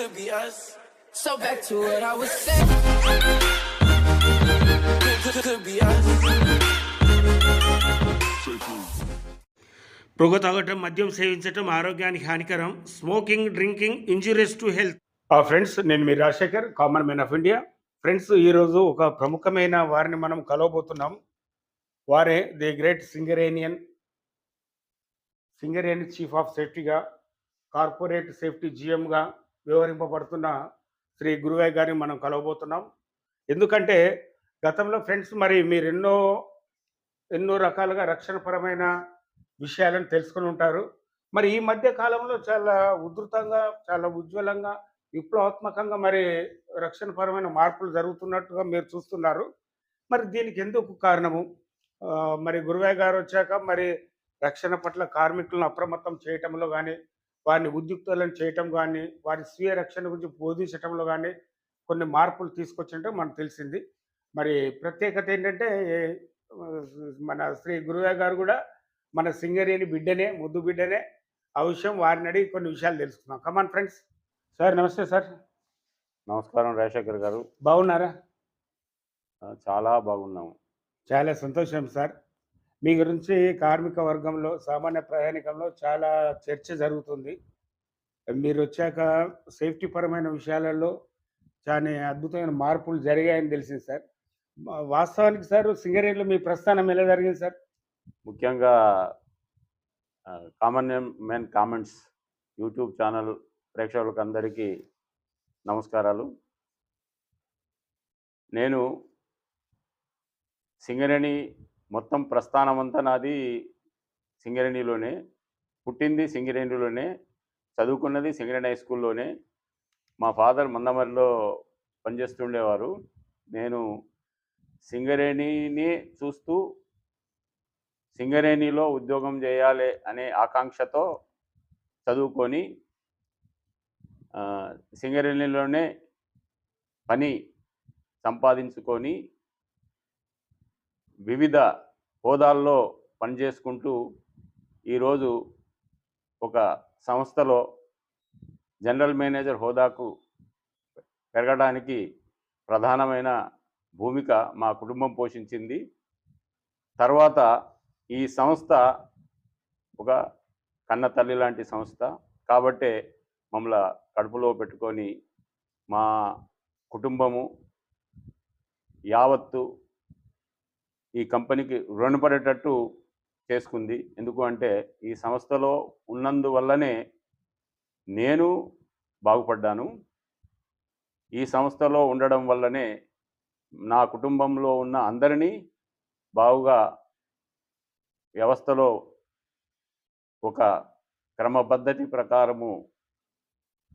could be us. So back to what I was saying. Could, could, could be us. పొగ తాగటం మద్యం సేవించటం ఆరోగ్యానికి హానికరం smoking drinking injurious to health friends నేను మీ Rajashekar common man of India friends ఈరోజు ఒక ప్రముఖమైన వారిని మనం కలవబోతున్నాం వారే the great Singarenian Singareni chief of సేఫ్టీగా కార్పొరేట్ సేఫ్టీ జిఎంగా వ్యవహరింపబడుతున్న శ్రీ గురువయ్య గారిని మనం కలవబోతున్నాం. ఎందుకంటే గతంలో ఫ్రెండ్స్ మరి మీరు ఎన్నో ఎన్నో రకాలుగా రక్షణపరమైన విషయాలను తెలుసుకుని ఉంటారు. మరి ఈ మధ్య కాలంలో చాలా ఉధృతంగా చాలా ఉజ్వలంగా విప్లవాత్మకంగా మరి రక్షణపరమైన మార్పులు జరుగుతున్నట్టుగా మీరు చూస్తున్నారు. మరి దీనికి ఎందుకు కారణము? మరి గురువయ్య గారు వచ్చాక మరి రక్షణ పట్ల కార్మికులను అప్రమత్తం చేయటంలో కానీ వారిని ఉద్యుక్తులను చేయటం కానీ వారి స్వీయ రక్షణ గురించి బోధించటంలో కానీ కొన్ని మార్పులు తీసుకొచ్చింటే మనకు తెలిసింది. మరి ప్రత్యేకత ఏంటంటే మన శ్రీ గురువయ్య గారు కూడా మన సింగరేణి బిడ్డనే ముద్దు బిడ్డనే ఆ విషయం వారిని అడిగి కొన్ని విషయాలు తెలుసుకున్నాం కమాన్ ఫ్రెండ్స్ సార్ నమస్తే సార్ నమస్కారం రాజశేఖర్ గారు. బాగున్నారా? చాలా బాగున్నాము. చాలా సంతోషం సార్ మీ గురించి కార్మిక వర్గంలో సామాన్య ప్రయాణికంలో చాలా చర్చ జరుగుతుంది. మీరు వచ్చాక సేఫ్టీ పరమైన విషయాలలో చాలా అద్భుతమైన మార్పులు జరిగాయని తెలిసింది సార్. మా- వాస్తవానికి సార్ సింగరేణిలో మీ ప్రస్థానం ఎలా జరిగింది సార్? ముఖ్యంగా common men comments YouTube channel ప్రేక్షకులకు అందరికీ నమస్కారాలు. నేను సింగరేణి మొత్తం ప్రస్థానం అంతా నాది సింగరేణిలోనే. పుట్టింది సింగరేణిలోనే చదువుకున్నది సింగరేణి హై స్కూల్లోనే. మా ఫాదర్ మందమరిలో పనిచేస్తుండేవారు. నేను సింగరేణిని చూస్తూ సింగరేణిలో ఉద్యోగం చేయాలి అనే ఆకాంక్షతో చదువుకొని సింగరేణిలోనే పని సంపాదించుకొని వివిధ హోదాల్లో పనిచేసుకుంటూ ఈరోజు ఒక సంస్థలో జనరల్ మేనేజర్ హోదాకు పెరగడానికి ప్రధానమైన భూమిక మా కుటుంబం పోషించింది. తర్వాత ఈ సంస్థ ఒక కన్న తల్లి లాంటి సంస్థ కాబట్టే మమ్మల్ని కడుపులో పెట్టుకొని మా కుటుంబము యావత్తు ఈ కంపెనీకి రుణపడేటట్టు చేసుకుంది. ఎందుకు అంటే ఈ సంస్థలో ఉన్నందువల్లనే నేను బాగుపడ్డాను. ఈ సంస్థలో ఉండడం వల్లనే నా కుటుంబంలో ఉన్న అందరినీ బాగుగా వ్యవస్థలో ఒక క్రమపద్ధతి ప్రకారము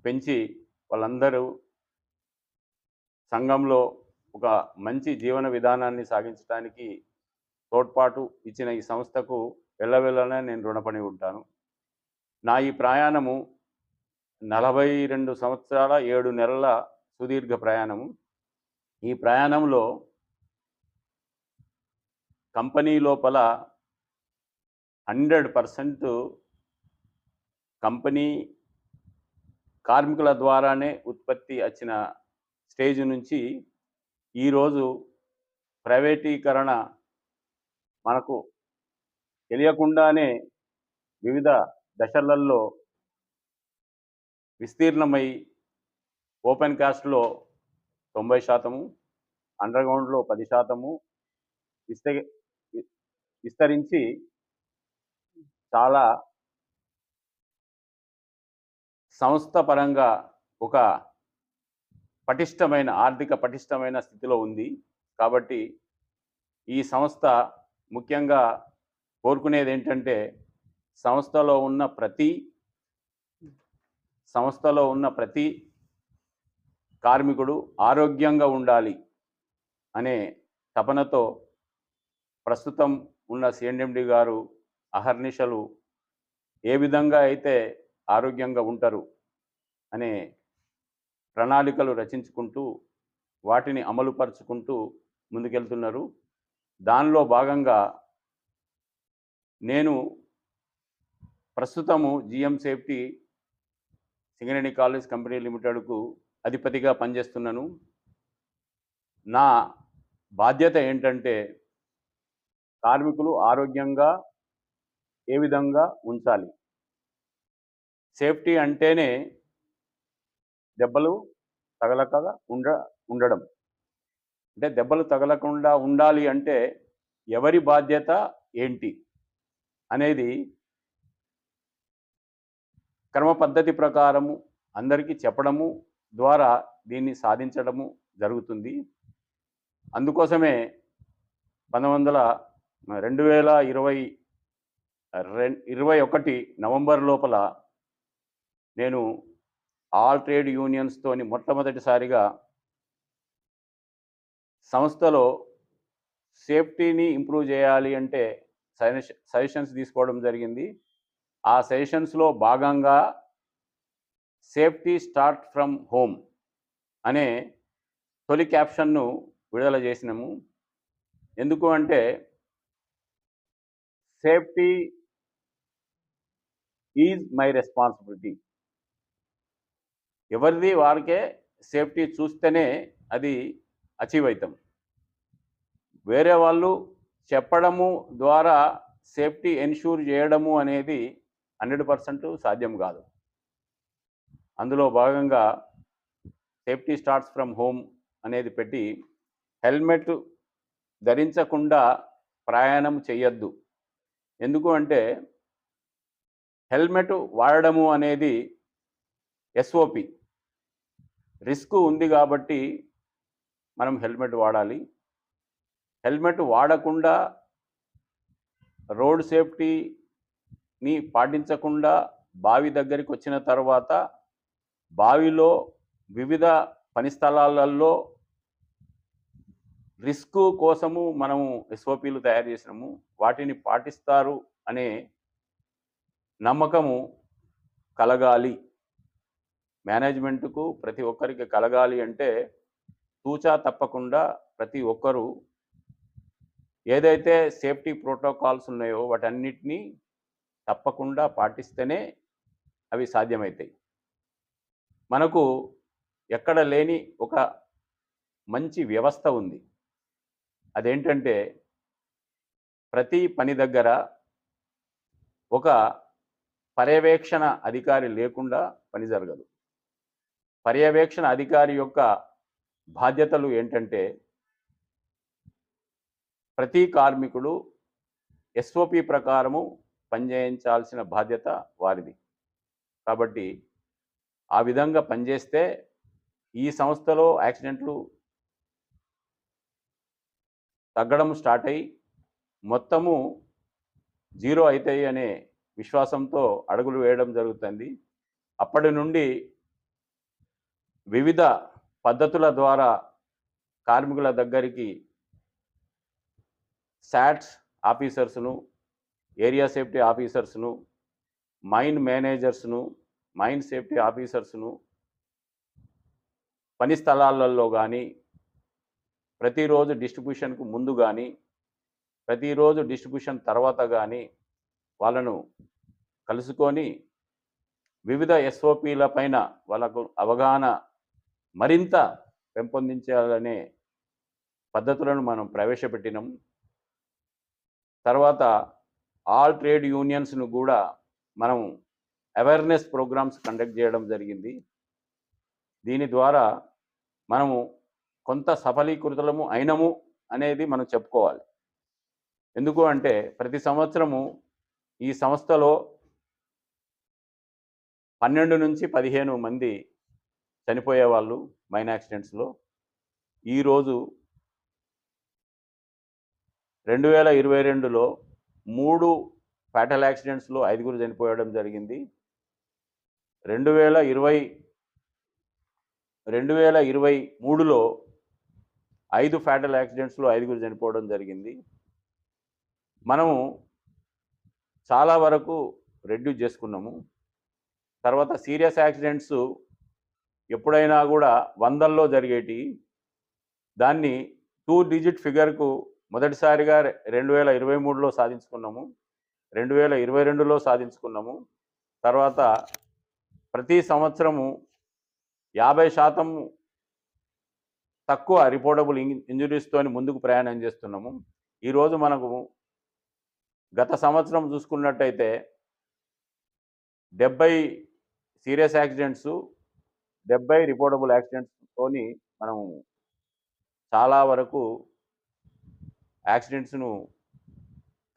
పెంచి వాళ్ళందరూ సంఘంలో ఒక మంచి జీవన విధానాన్ని సాగించడానికి తోడ్పాటు ఇచ్చిన ఈ సంస్థకు వెళ్ళవెళ్ళనే నేను రుణపడి ఉంటాను. నా ఈ ప్రయాణము నలభై రెండు సంవత్సరాల ఏడు నెలల సుదీర్ఘ ప్రయాణము. ఈ ప్రయాణంలో కంపెనీ లోపల హండ్రెడ్ పర్సెంట్ కంపెనీ కార్మికుల ద్వారానే ఉత్పత్తి వచ్చిన స్టేజ్ నుంచి ఈరోజు ప్రైవేటీకరణ మనకు తెలియకుండానే వివిధ దశలలో విస్తీర్ణమై ఓపెన్ కాస్ట్లో తొంభై శాతము అండర్గ్రౌండ్లో పది శాతము విస్త విస్తరించి చాలా సంస్థ పరంగా ఒక పటిష్టమైన ఆర్థిక పటిష్టమైన స్థితిలో ఉంది. కాబట్టి ఈ సంస్థ ముఖ్యంగా కోరుకునేది ఏంటంటే సంస్థలో ఉన్న ప్రతి సంస్థలో ఉన్న ప్రతి కార్మికుడు ఆరోగ్యంగా ఉండాలి అనే తపనతో ప్రస్తుతం ఉన్న సిఎండిఎండి గారు అహర్నిశలు ఏ విధంగా అయితే ఆరోగ్యంగా ఉంటారు అనే ప్రణాళికలు రచించుకుంటూ వాటిని అమలుపరుచుకుంటూ ముందుకెళ్తున్నారు. దానిలో భాగంగా నేను ప్రస్తుతము GM safety Singareni collieries company లిమిటెడ్కు అధిపతిగా పనిచేస్తున్నాను. నా బాధ్యత ఏంటంటే కార్మికులు ఆరోగ్యంగా ఏ విధంగా ఉంచాలి? సేఫ్టీ అంటేనే దెబ్బలు తగలక ఉండ ఉండడం. అంటే దెబ్బలు తగలకుండా ఉండాలి అంటే ఎవరి బాధ్యత ఏంటి అనేది క్రమ పద్ధతి ప్రకారము అందరికీ చెప్పడము ద్వారా దీన్ని సాధించడము జరుగుతుంది. అందుకోసమే పంతొమ్మిది వందల రెండు వేల ఇరవై రెం ఇరవై ఒకటి నవంబర్ లోపల నేను ఆల్ ట్రేడ్ యూనియన్స్తోని మొట్టమొదటిసారిగా సంస్థలో సేఫ్టీని ఇంప్రూవ్ చేయాలి అంటే సజెషన్స్ తీసుకోవడం జరిగింది. ఆ సజెషన్స్లో భాగంగా సేఫ్టీ స్టార్ట్ ఫ్రమ్ హోమ్ అనే తొలి క్యాప్షన్ను విడుదల చేసినాము. ఎందుకు అంటే సేఫ్టీ ఈజ్ మై రెస్పాన్సిబిలిటీ. ఎవరిది వారికే సేఫ్టీ చూస్తేనే అది అచీవ్ అవుతాం వేరే వాళ్ళు చెప్పడము ద్వారా సేఫ్టీ ఎన్ష్యూర్ చేయడము అనేది హండ్రెడ్ పర్సెంట్ సాధ్యం కాదు. అందులో భాగంగా సేఫ్టీ స్టార్ట్స్ ఫ్రమ్ హోమ్ అనేది పెట్టి హెల్మెట్ ధరించకుండా ప్రయాణం చేయొద్దు ఎందుకు అంటే హెల్మెట్ వాడడము అనేది ఎస్ఓపి రిస్క్ ఉంది కాబట్టి మనం హెల్మెట్ వాడాలి. హెల్మెట్ వాడకుండా రోడ్ సేఫ్టీని పాటించకుండా బావి దగ్గరికి వచ్చిన తర్వాత బావిలో వివిధ పని స్థలాలలో రిస్క్ కోసము మనము ఎస్ఓపీలు తయారు చేసినాము. వాటిని పాటిస్తారు అనే నమ్మకము కలగాలి. మేనేజ్మెంట్కు ప్రతి ఒక్కరికి కలగాలి అంటే తూచా తప్పకుండా ప్రతి ఒక్కరూ ఏదైతే సేఫ్టీ ప్రోటోకాల్స్ ఉన్నాయో వాటన్నిటినీ తప్పకుండా పాటిస్తేనే అవి సాధ్యమవుతాయి మనకు ఎక్కడ లేని ఒక మంచి వ్యవస్థ ఉంది. అదేంటంటే ప్రతి పని దగ్గర ఒక పర్యవేక్షణ అధికారి లేకుండా పని జరగదు. పర్యవేక్షణ అధికారి యొక్క బాధ్యతలు ఏంటంటే ప్రతి కార్మికుడు ఎస్ఓపి ప్రకారము పనిచేయించాల్సిన బాధ్యత వారిది. కాబట్టి ఆ విధంగా పనిచేస్తే ఈ సంస్థలో యాక్సిడెంట్లు తగ్గడం స్టార్ట్ అయ్యి మొత్తము జీరో అవుతాయి అనే విశ్వాసంతో అడుగులు వేయడం జరుగుతుంది. అప్పటి నుండి వివిధ పద్ధతుల ద్వారా కార్మికుల దగ్గరికి శాట్స్ ఆఫీసర్స్ను ఏరియా సేఫ్టీ ఆఫీసర్స్ను మైన్ మేనేజర్స్ను మైన్ సేఫ్టీ ఆఫీసర్స్ను పని స్థలాలలో కానీ ప్రతిరోజు డిస్ట్రిబ్యూషన్కు ముందు కానీ ప్రతిరోజు డిస్ట్రిబ్యూషన్ తర్వాత కానీ వాళ్ళను కలుసుకొని వివిధ ఎస్ఓపీల పైన వాళ్ళకు అవగాహన మరింత పెంపొందించాలనే పద్ధతులను మనం ప్రవేశపెట్టినాం. తర్వాత ఆల్ ట్రేడ్ యూనియన్స్ను కూడా మనం అవేర్నెస్ ప్రోగ్రామ్స్ కండక్ట్ చేయడం జరిగింది. దీని ద్వారా మనము కొంత సఫలీకృతలము అయినము అనేది మనం చెప్పుకోవాలి. ఎందుకు అంటే ప్రతి సంవత్సరము ఈ సంస్థలో పన్నెండు నుంచి పదిహేను మంది చనిపోయేవాళ్ళు మైన్ యాక్సిడెంట్స్లో. ఈరోజు రెండు వేల ఇరవై రెండులో మూడు ఫ్యాటల్ యాక్సిడెంట్స్లో ఐదుగురు చనిపోవడం జరిగింది. రెండు వేల ఇరవై రెండు వేల ఇరవై మూడులో ఐదు ఫ్యాటల్ యాక్సిడెంట్స్లో ఐదుగురు చనిపోవడం జరిగింది. మనము చాలా వరకు రెడ్యూస్ చేసుకున్నాము. తర్వాత సీరియస్ యాక్సిడెంట్స్ ఎప్పుడైనా కూడా వందల్లో జరిగేటి. దాన్ని టూ డిజిట్ ఫిగర్కు మొదటిసారిగా రెండు వేల ఇరవై మూడులో సాధించుకున్నాము. రెండు వేల ఇరవై రెండులో సాధించుకున్నాము. తర్వాత ప్రతి సంవత్సరము యాభై శాతం తక్కువ రిపోర్టబుల్ ఇంజురీస్తో ముందుకు ప్రయాణం చేస్తున్నాము. ఈరోజు మనకు గత సంవత్సరం చూసుకున్నట్టయితే డెబ్బై సీరియస్ యాక్సిడెంట్స్ డెబ్బై రిపోర్టబుల్ యాక్సిడెంట్స్తోని మనం చాలా వరకు యాక్సిడెంట్స్ను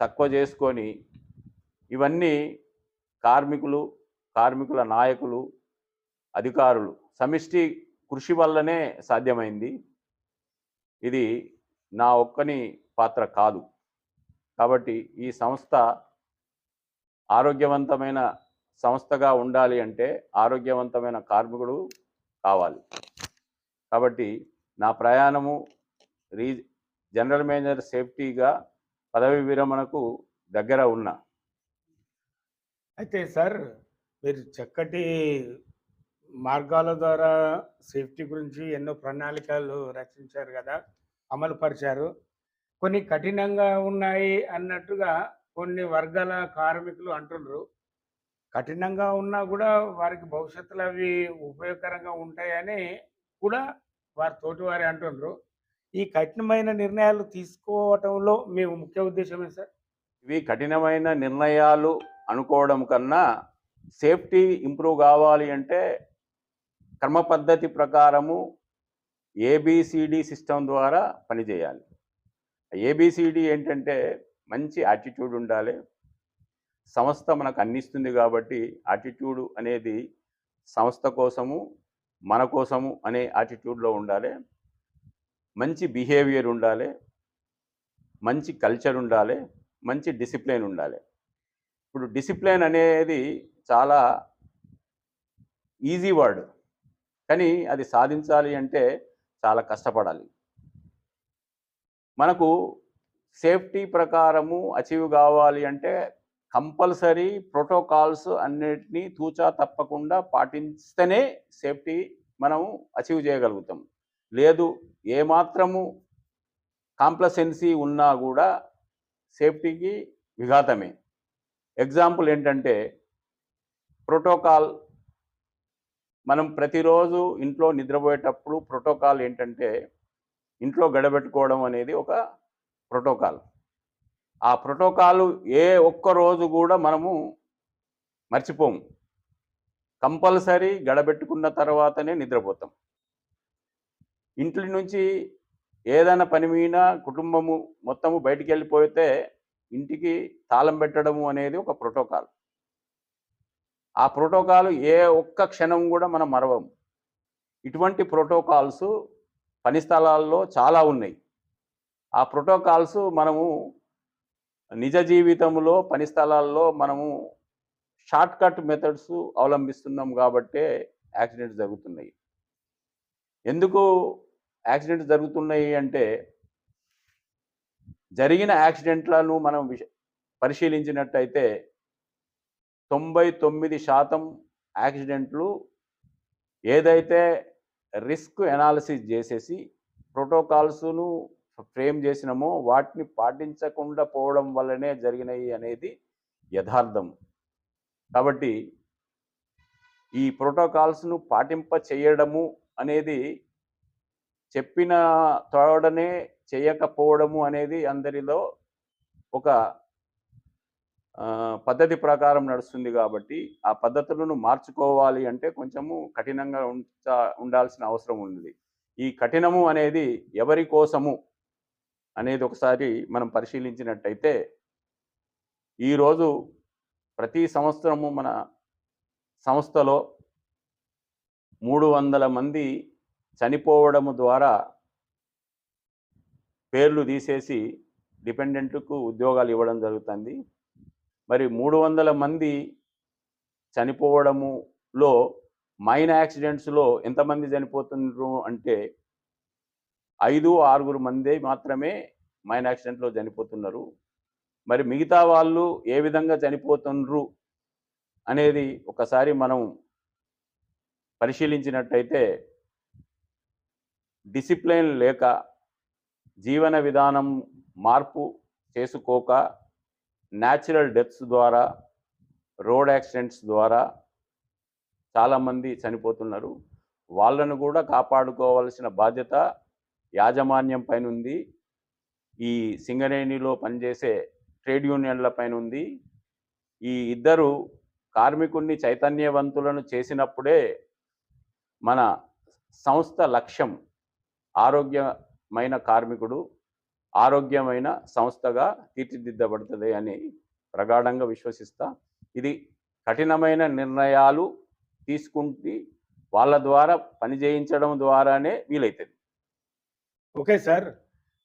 తక్కువ చేసుకొని ఇవన్నీ కార్మికులు కార్మికుల నాయకులు అధికారులు సమిష్టి కృషి వల్లనే సాధ్యమైంది. ఇది నా ఒక్కని పాత్ర కాదు. కాబట్టి ఈ సంస్థ ఆరోగ్యవంతమైన సంస్థగా ఉండాలి అంటే ఆరోగ్యవంతమైన కార్మికుడు కావాలి. కాబట్టి నా ప్రయాణము రీ జనరల్ మేనేజర్ సేఫ్టీగా పదవి విరమణకు దగ్గర ఉన్నా. అయితే సార్ మీరు చక్కటి మార్గాల ద్వారా సేఫ్టీ గురించి ఎన్నో ప్రణాళికలు రచించారు కదా అమలు పరిచారు కొన్ని కఠినంగా ఉన్నాయి అన్నట్టుగా కొన్ని వర్గాల కార్మికులు అంటున్నారు. కఠినంగా ఉన్నా కూడా వారికి భవిష్యత్తులో అవి ఉపయోగకరంగా ఉంటాయని కూడా వారి తోటి వారి అంటున్నారు ఈ కఠినమైన నిర్ణయాలు తీసుకోవటంలో మీ ముఖ్య ఉద్దేశమే సార్? ఇవి కఠినమైన నిర్ణయాలు అనుకోవడం కన్నా సేఫ్టీ ఇంప్రూవ్ కావాలి అంటే క్రమ పద్ధతి ప్రకారము ఏబిసిడి సిస్టమ్ ద్వారా పనిచేయాలి. ఏబిసిడి ఏంటంటే మంచి యాటిట్యూడ్ ఉండాలి. సంస్థ మనకు అందిస్తుంది కాబట్టి యాటిట్యూడ్ అనేది సంస్థ కోసము మన కోసము అనే యాటిట్యూడ్లో ఉండాలి. మంచి బిహేవియర్ ఉండాలి. మంచి కల్చర్ ఉండాలి. మంచి డిసిప్లిన్ ఉండాలి. ఇప్పుడు డిసిప్లిన్ అనేది చాలా ఈజీ వర్డ్ కానీ అది సాధించాలి అంటే చాలా కష్టపడాలి. మనకు సేఫ్టీ ప్రకారము అచీవ్ కావాలి అంటే కంపల్సరీ ప్రోటోకాల్స్ అన్నిటినీ తూచా తప్పకుండా పాటిస్తేనే సేఫ్టీ మనము అచీవ్ చేయగలుగుతాం. లేదు ఏమాత్రము కాంప్లసెన్సీ ఉన్నా కూడా సేఫ్టీకి విఘాతమే. ఎగ్జాంపుల్ ఏంటంటే ప్రోటోకాల్ మనం ప్రతిరోజు ఇంట్లో నిద్రపోయేటప్పుడు ప్రోటోకాల్ ఏంటంటే ఇంట్లో గడబెట్టుకోవడం అనేది ఒక ప్రోటోకాల్. ఆ ప్రోటోకాల్ ఏ ఒక్క రోజు కూడా మనము మర్చిపోము. కంపల్సరీ గడబెట్టుకున్న తర్వాతనే నిద్రపోతాం. ఇంటి నుంచి ఏదైనా పని మీద కుటుంబము మొత్తము బయటికి వెళ్ళిపోతే ఇంటికి తాళం పెట్టడము అనేది ఒక ప్రోటోకాల్. ఆ ప్రోటోకాల్ ఏ ఒక్క క్షణం కూడా మనం మరవము. ఇటువంటి ప్రోటోకాల్స్ పని స్థలాల్లో చాలా ఉన్నాయి. ఆ ప్రోటోకాల్స్ మనము నిజ జీవితంలో పని స్థలాల్లో మనము షార్ట్ కట్ మెథడ్స్ అవలంబిస్తున్నాం కాబట్టే యాక్సిడెంట్స్ జరుగుతున్నాయి. ఎందుకు యాక్సిడెంట్స్ జరుగుతున్నాయి అంటే జరిగిన యాక్సిడెంట్లను మనం విష పరిశీలించినట్టయితే తొంభై తొమ్మిది శాతం యాక్సిడెంట్లు ఏదైతే రిస్క్ ఎనాలిసిస్ చేసేసి ప్రోటోకాల్స్ను ఫ్రేమ్ చేసినామో వాటిని పాటించకుండా పోవడం వల్లనే జరిగినాయి అనేది యథార్థం. కాబట్టి ఈ ప్రోటోకాల్స్ను పాటింప చేయడము అనేది చెప్పిన తోడనే చేయకపోవడము అనేది అందరిలో ఒక పద్ధతి ప్రకారం నడుస్తుంది కాబట్టి ఆ పద్ధతులను మార్చుకోవాలి అంటే కొంచెము కఠినంగా ఉండాల్సిన అవసరం ఉంది. ఈ కఠినము అనేది ఎవరి కోసము అనేది ఒకసారి మనం పరిశీలించినట్టయితే ఈరోజు ప్రతి సంవత్సరము మన సంస్థలో మూడు వందల మంది చనిపోవడము ద్వారా పేర్లు తీసేసి డిపెండెంట్కు ఉద్యోగాలు ఇవ్వడం జరుగుతుంది. మరి మూడు వందల మంది చనిపోవడములో మైన్ యాక్సిడెంట్స్లో ఎంతమంది చనిపోతున్నారు అంటే ఐదు ఆరుగురు మంది మాత్రమే మైన్ యాక్సిడెంట్లో చనిపోతున్నారు. మరి మిగతా వాళ్ళు ఏ విధంగా చనిపోతున్నారు అనేది ఒకసారి మనం పరిశీలించినట్టయితే డిసిప్లిన్ లేక జీవన విధానం మార్పు చేసుకోక న్యాచురల్ డెత్స్ ద్వారా రోడ్ యాక్సిడెంట్స్ ద్వారా చాలామంది చనిపోతున్నారు. వాళ్ళను కూడా కాపాడుకోవాల్సిన బాధ్యత యాజమాన్యం పైన ఉంది ఈ సింగరేణిలో పనిచేసే ట్రేడ్ యూనియన్ల పైన ఉంది ఈ ఇద్దరు కార్మికుడిని చైతన్యవంతులను చేసినప్పుడే మన సంస్థ లక్ష్యం ఆరోగ్యమైన కార్మికుడు ఆరోగ్యమైన సంస్థగా తీర్చిదిద్దబడుతుంది అని ప్రగాఢంగా విశ్వసిస్తా. ఇది కఠినమైన నిర్ణయాలు తీసుకుంటే వాళ్ళ ద్వారా పని చేయించడం ద్వారానే వీలవుతుంది ఓకే సార్.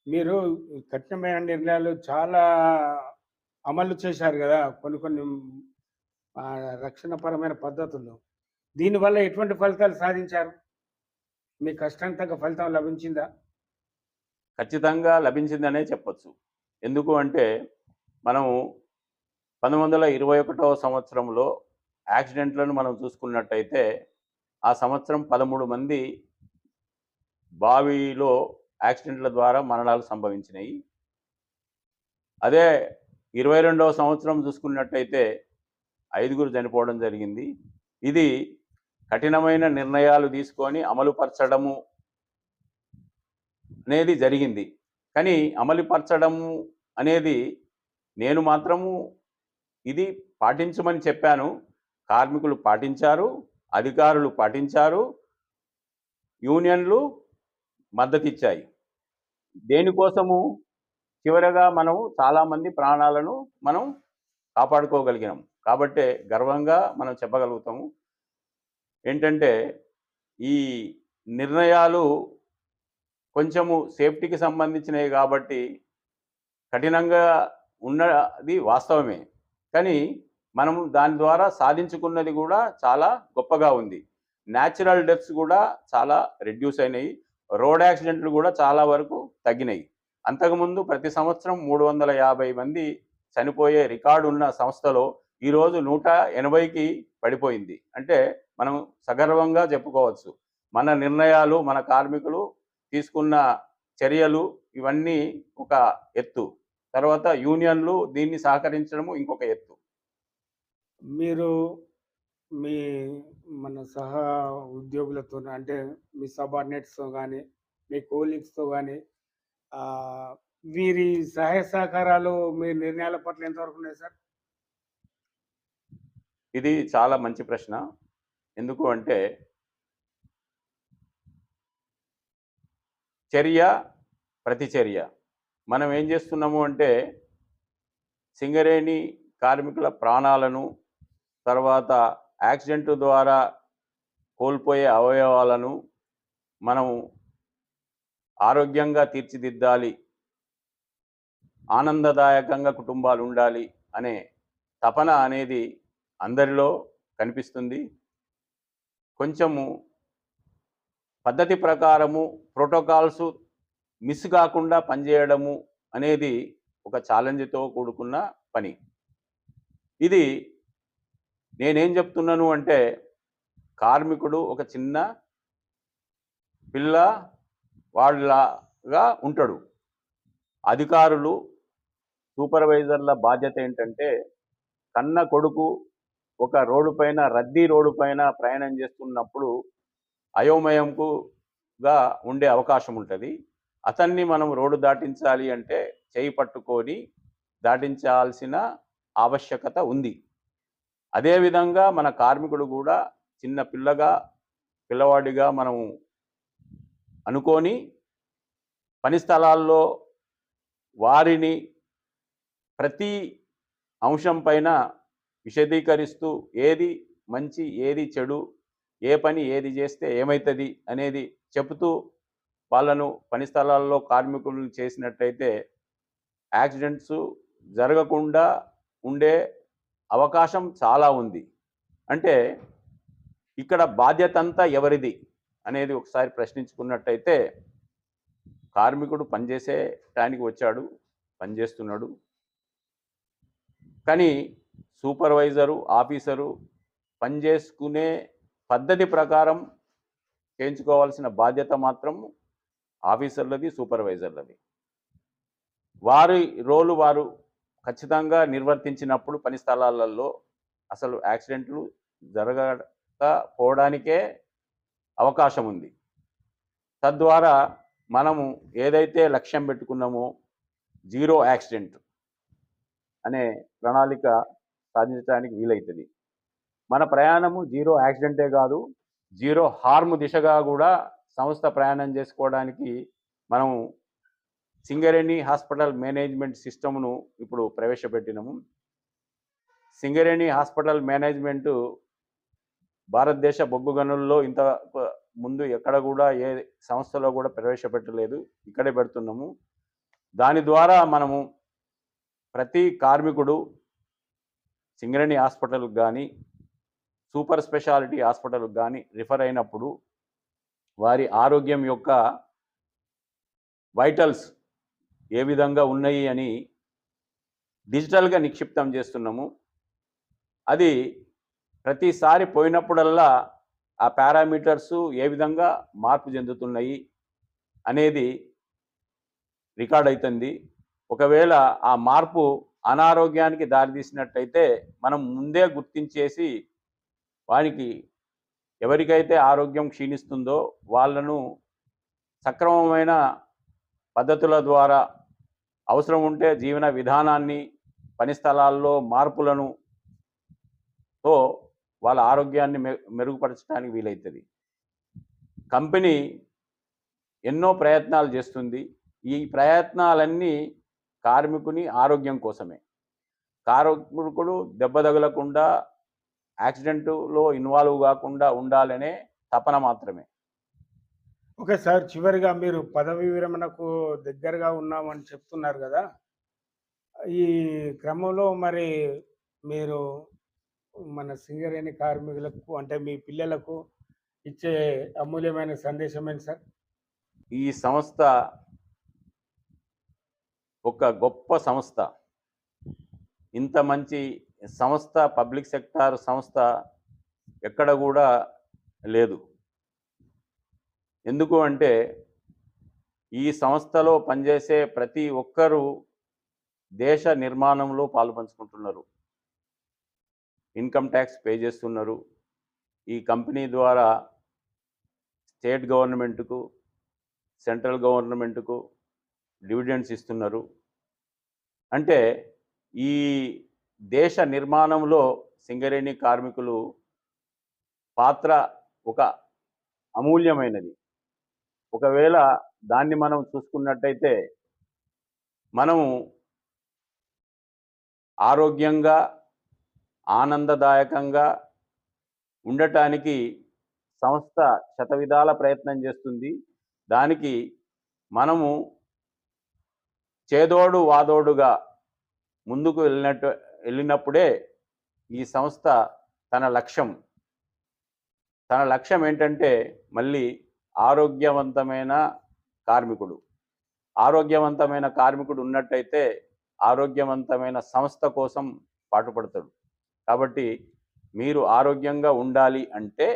మీరు కఠినమైన నిర్ణయాలు చాలా అమలు చేశారు కదా కొన్ని కొన్ని రక్షణపరమైన పద్ధతుల్లో దీనివల్ల ఎటువంటి ఫలితాలు సాధించారు? మీ కష్టానికి తగ్గ ఫలితం లభించిందా? ఖచ్చితంగా లభించిందనే చెప్పచ్చు. ఎందుకు అంటే మనము పంతొమ్మిది వందల ఇరవై ఒకటవ సంవత్సరంలో యాక్సిడెంట్లను మనం చూసుకున్నట్టయితే ఆ సంవత్సరం పదమూడు మంది బావిలో యాక్సిడెంట్ల ద్వారా మరణాలు సంభవించినాయి. అదే ఇరవై రెండవ సంవత్సరం చూసుకున్నట్టయితే ఐదుగురు చనిపోవడం జరిగింది. ఇది కఠినమైన నిర్ణయాలు తీసుకొని అమలుపరచడము అనేది జరిగింది. కానీ అమలుపరచడము అనేది నేను మాత్రము ఇది పాటించమని చెప్పాను. కార్మికులు పాటించారు అధికారులు పాటించారు యూనియన్లు మద్దతిచ్చాయి. దేనికోసము చివరగా మనం చాలామంది ప్రాణాలను మనం కాపాడుకోగలిగినాం. కాబట్టే గర్వంగా మనం చెప్పగలుగుతాము. ఏంటంటే ఈ నిర్ణయాలు కొంచెము సేఫ్టీకి సంబంధించినవి కాబట్టి కఠినంగా ఉన్నది వాస్తవమే. కానీ మనము దాని ద్వారా సాధించుకున్నది కూడా చాలా గొప్పగా ఉంది. న్యాచురల్ డెత్స్ కూడా చాలా రెడ్యూస్ అయినాయి. రోడ్ యాక్సిడెంట్లు కూడా చాలా వరకు తగ్గినాయి. అంతకుముందు ప్రతి సంవత్సరం మూడు వందల యాభై మంది చనిపోయే రికార్డు ఉన్న సంస్థలో ఈరోజు నూట ఎనభైకి పడిపోయింది. అంటే మనం సగర్వంగా చెప్పుకోవచ్చు. మన నిర్ణయాలు మన కార్మికులు తీసుకున్న చర్యలు ఇవన్నీ ఒక ఎత్తు. తర్వాత యూనియన్లు దీన్ని సహకరించడము ఇంకొక ఎత్తు. మీరు మీ మన సహా ఉద్యోగులతో అంటే మీ సబార్డినేట్స్తో కానీ మీ కోలీగ్స్తో కానీ వీరి సహాయ సహకారాలు మీ నిర్ణయాల పట్ల ఎంతవరకు ఉన్నాయి సార్? ఇది చాలా మంచి ప్రశ్న. ఎందుకు అంటే చర్య ప్రతిచర్య. మనం ఏం చేస్తున్నాము అంటే సింగరేణి కార్మికుల ప్రాణాలను తర్వాత యాక్సిడెంట్ ద్వారా కోల్పోయే అవయవాలను మనం ఆరోగ్యంగా తీర్చిదిద్దాలి ఆనందదాయకంగా కుటుంబాలు ఉండాలి అనే తపన అనేది అందరిలో కనిపిస్తుంది. కొంచెము పద్ధతి ప్రకారము ప్రోటోకాల్స్ మిస్ కాకుండా పనిచేయడము అనేది ఒక ఛాలెంజ్తో కూడుకున్న పని. ఇది నేనేం చెప్తున్నాను అంటే కార్మికుడు ఒక చిన్న పిల్ల వాళ్ళగా ఉంటాడు. అధికారులు సూపర్వైజర్ల బాధ్యత ఏంటంటే కన్న కొడుకు ఒక రోడ్డు పైన రద్దీ రోడ్డు పైన ప్రయాణం చేస్తున్నప్పుడు అయోమయంకుగా ఉండే అవకాశం ఉంటుంది. అతన్ని మనం రోడ్డు దాటించాలి అంటే చేయి పట్టుకొని దాటించాల్సిన ఆవశ్యకత ఉంది. అదేవిధంగా మన కార్మికుడు కూడా చిన్న పిల్లగా పిల్లవాడిగా మనం అనుకొని పని స్థలాల్లో వారిని ప్రతి అంశం పైన విశదీకరిస్తూ ఏది మంచి ఏది చెడు ఏ పని ఏది చేస్తే ఏమవుతుంది అనేది చెబుతూ వాళ్ళను పని స్థలాల్లో కార్మికులను చేసినట్టయితే యాక్సిడెంట్స్ జరగకుండా ఉండే అవకాశం చాలా ఉంది. అంటే ఇక్కడ బాధ్యత అంతా ఎవరిది అనేది ఒకసారి ప్రశ్నించుకున్నట్టయితే కార్మికుడు పనిచేసే టైంకి వచ్చాడు పనిచేస్తున్నాడు. కానీ సూపర్వైజరు ఆఫీసరు పనిచేసుకునే పద్ధతి ప్రకారం చేయించుకోవాల్సిన బాధ్యత మాత్రం ఆఫీసర్లది సూపర్వైజర్లది. వారి రోలు వారు ఖచ్చితంగా నిర్వర్తించినప్పుడు పని స్థలాలలో అసలు యాక్సిడెంట్లు జరగకపోవడానికే అవకాశం ఉంది. తద్వారా మనము ఏదైతే లక్ష్యం పెట్టుకున్నామో జీరో యాక్సిడెంట్ అనే ప్రణాళిక సాధించడానికి వీలవుతుంది మన ప్రయాణము జీరో యాక్సిడెంటే కాదు జీరో హార్మ్ దిశగా కూడా సంస్థ ప్రయాణం చేసుకోవడానికి మనం సింగరేణి హాస్పిటల్ మేనేజ్మెంట్ సిస్టమ్ను ఇప్పుడు ప్రవేశపెట్టినము. సింగరేణి హాస్పిటల్ మేనేజ్మెంటు భారతదేశ బొగ్గు గనుల్లో ఇంత ముందు ఎక్కడ కూడా ఏ సంస్థలో కూడా ప్రవేశపెట్టలేదు. ఇక్కడే పెడుతున్నాము. దాని ద్వారా మనము ప్రతి కార్మికుడు సింగరేణి హాస్పిటల్కి కానీ సూపర్ స్పెషాలిటీ హాస్పిటల్కి కానీ రిఫర్ అయినప్పుడు వారి ఆరోగ్యం యొక్క వైటల్స్ ఏ విధంగా ఉన్నాయి అని డిజిటల్గా నిక్షిప్తం చేస్తున్నాము. అది ప్రతిసారి పోయినప్పుడల్లా ఆ పారామీటర్స్ ఏ విధంగా మార్పు చెందుతున్నాయి అనేది రికార్డ్ అవుతుంది ఒకవేళ ఆ మార్పు అనారోగ్యానికి దారితీసినట్టయితే మనం ముందే గుర్తించేసి వానికి ఎవరికైతే ఆరోగ్యం క్షీణిస్తుందో వాళ్ళను సక్రమమైన పద్ధతుల ద్వారా అవసరం ఉంటే జీవన విధానాన్ని పని స్థలాల్లో మార్పులను తో వాళ్ళ ఆరోగ్యాన్ని మె మెరుగుపరచడానికి వీలవుతుంది కంపెనీ ఎన్నో ప్రయత్నాలు చేస్తుంది. ఈ ప్రయత్నాలన్నీ కార్మికుని ఆరోగ్యం కోసమే. కార్మికుడు దెబ్బ తగలకుండా యాక్సిడెంటులో ఇన్వాల్వ్ కాకుండా ఉండాలనే తపన మాత్రమే. ఓకే సార్ చివరిగా మీరు పదవి విరమణకు దగ్గరగా ఉన్నామని చెప్తున్నారు కదా ఈ క్రమంలో మరి మీరు మన సింగరేణి కార్మికులకు అంటే మీ పిల్లలకు ఇచ్చే అమూల్యమైన సందేశం ఏంటి సార్? ఈ సంస్థ ఒక గొప్ప సంస్థ. ఇంత మంచి సంస్థ పబ్లిక్ సెక్టార్ సంస్థ ఎక్కడ కూడా లేదు. ఎందుకు అంటే ఈ సంస్థలో పనిచేసే ప్రతి ఒక్కరూ దేశ నిర్మాణంలో పాల్పంచుకుంటున్నారు ఇన్కమ్ ట్యాక్స్ పే చేస్తున్నారు. ఈ కంపెనీ ద్వారా స్టేట్ గవర్నమెంట్కు సెంట్రల్ గవర్నమెంట్కు డివిడెండ్స్ ఇస్తున్నారు. అంటే ఈ దేశ నిర్మాణంలో సింగరేణి కార్మికులు పాత్ర ఒక అమూల్యమైనది. ఒకవేళ దాన్ని మనం చూసుకున్నట్టయితే మనము ఆరోగ్యంగా ఆనందదాయకంగా ఉండటానికి సంస్థ శతవిధాల ప్రయత్నం చేస్తుంది. దానికి మనము చేదోడు వాదోడుగా ముందుకు వెళ్ళినట్టు వెళ్ళినప్పుడే ఈ సంస్థ తన లక్ష్యం. తన లక్ష్యం ఏంటంటే మళ్ళీ ఆరోగ్యవంతమైన కార్మికుడు. ఆరోగ్యవంతమైన కార్మికుడు ఉన్నట్టయితే ఆరోగ్యవంతమైన సంస్థ కోసం పాటుపడతాడు. కాబట్టి మీరు ఆరోగ్యంగా ఉండాలి అంటే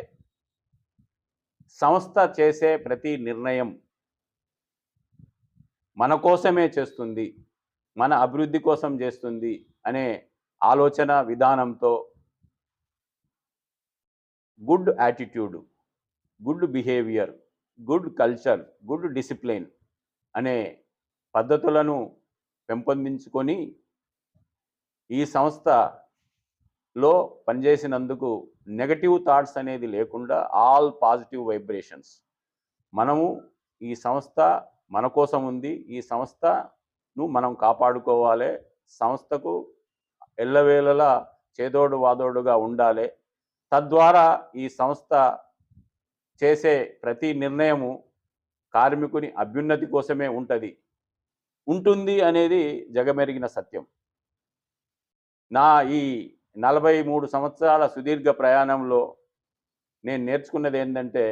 సంస్థ చేసే ప్రతి నిర్ణయం మన కోసమే చేస్తుంది మన అభివృద్ధి కోసం చేస్తుంది అనే ఆలోచన విధానంతో good attitude good behaviour good culture good discipline అనే పద్ధతులను పెంపొందించుకొని ఈ సంస్థలో పనిచేసినందుకు నెగటివ్ థాట్స్ అనేది లేకుండా ఆల్ పాజిటివ్ వైబ్రేషన్స్. మనము ఈ సంస్థ మన కోసం ఉంది. ఈ సంస్థను మనం కాపాడుకోవాలి. సంస్థకు ఎల్లవేళలా చేదోడు వాదోడుగా ఉండాలి. తద్వారా ఈ సంస్థ చేసే ప్రతి నిర్ణయము కార్మికుని అభ్యున్నతి కోసమే ఉంటుంది. ఉంటుంది అనేది జగమెరిగిన సత్యం. నా ఈ నలభై మూడు సంవత్సరాల సుదీర్ఘ ప్రయాణంలో నేను నేర్చుకున్నది ఏంటంటే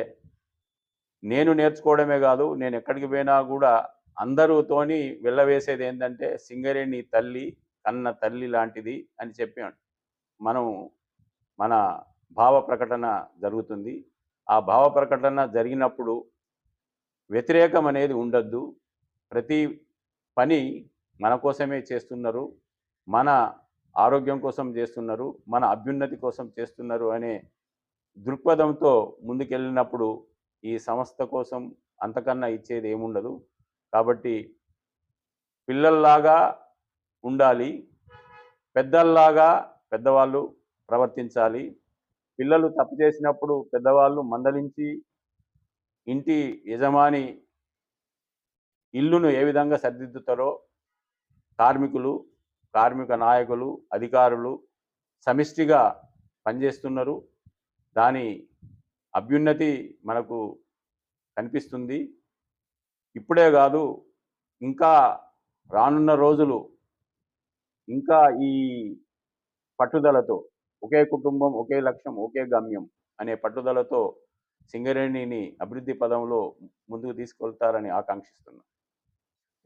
నేను నేర్చుకోవడమే కాదు నేను ఎక్కడికి పోయినా కూడా అందరూతోని వెళ్ళవేసేది ఏంటంటే సింగరేణి తల్లి కన్న తల్లి లాంటిది అని చెప్పాను మనం మన భావ ప్రకటన జరుగుతుంది. ఆ భావ ప్రకటన జరిగినప్పుడు వ్యతిరేకం అనేది ఉండద్దు. ప్రతి పని మన కోసమే చేస్తున్నారు. మన ఆరోగ్యం కోసం చేస్తున్నారు. మన అభ్యున్నతి కోసం చేస్తున్నారు అనే దృక్పథంతో ముందుకెళ్ళినప్పుడు ఈ సంస్థ కోసం అంతకన్నా ఇచ్చేది ఏముండదు. కాబట్టి పిల్లల్లాగా ఉండాలి. పెద్దల్లాగా పెద్దవాళ్ళు ప్రవర్తించాలి. పిల్లలు తప్పు చేసినప్పుడు పెద్దవాళ్ళు మందలించి ఇంటి యజమాని ఇల్లును ఏ విధంగా సరిదిద్దుతారో కార్మికులు కార్మిక నాయకులు అధికారులు సమిష్టిగా పనిచేస్తున్నారు. దాని అభ్యున్నతి మనకు కనిపిస్తుంది. ఇప్పుడే కాదు ఇంకా రానున్న రోజులు ఇంకా ఈ పట్టుదలతో ఒకే కుటుంబం ఒకే లక్ష్యం ఒకే గమ్యం అనే పట్టుదలతో సింగరేణిని అభివృద్ధి పదంలో ముందుకు తీసుకెళ్తారని ఆకాంక్షిస్తున్నాను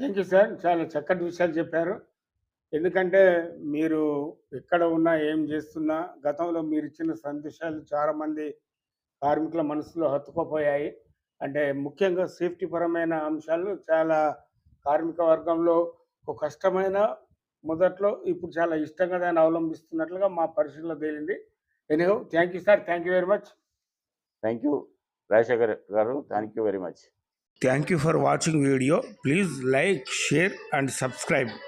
థ్యాంక్ యూ సార్. చాలా చక్కటి విషయాలు చెప్పారు. ఎందుకంటే మీరు ఎక్కడ ఉన్నా ఏం చేస్తున్నా గతంలో మీరు ఇచ్చిన సందేశాలు చాలామంది కార్మికుల మనసులో హత్తుకుపోయాయి. అంటే ముఖ్యంగా సేఫ్టీ పరమైన అంశాలు చాలా కార్మిక వర్గంలో ఒక కష్టమైన మొదట్లో ఇప్పుడు చాలా ఇష్టంగా దాన్ని అవలంబిస్తున్నట్లుగా మా పరిశీలన తేలింది. Anyhow thank you sir thank you very much thank you Rajashekar గారు. Thank you very much Thank you for watching video. Please like, share and subscribe.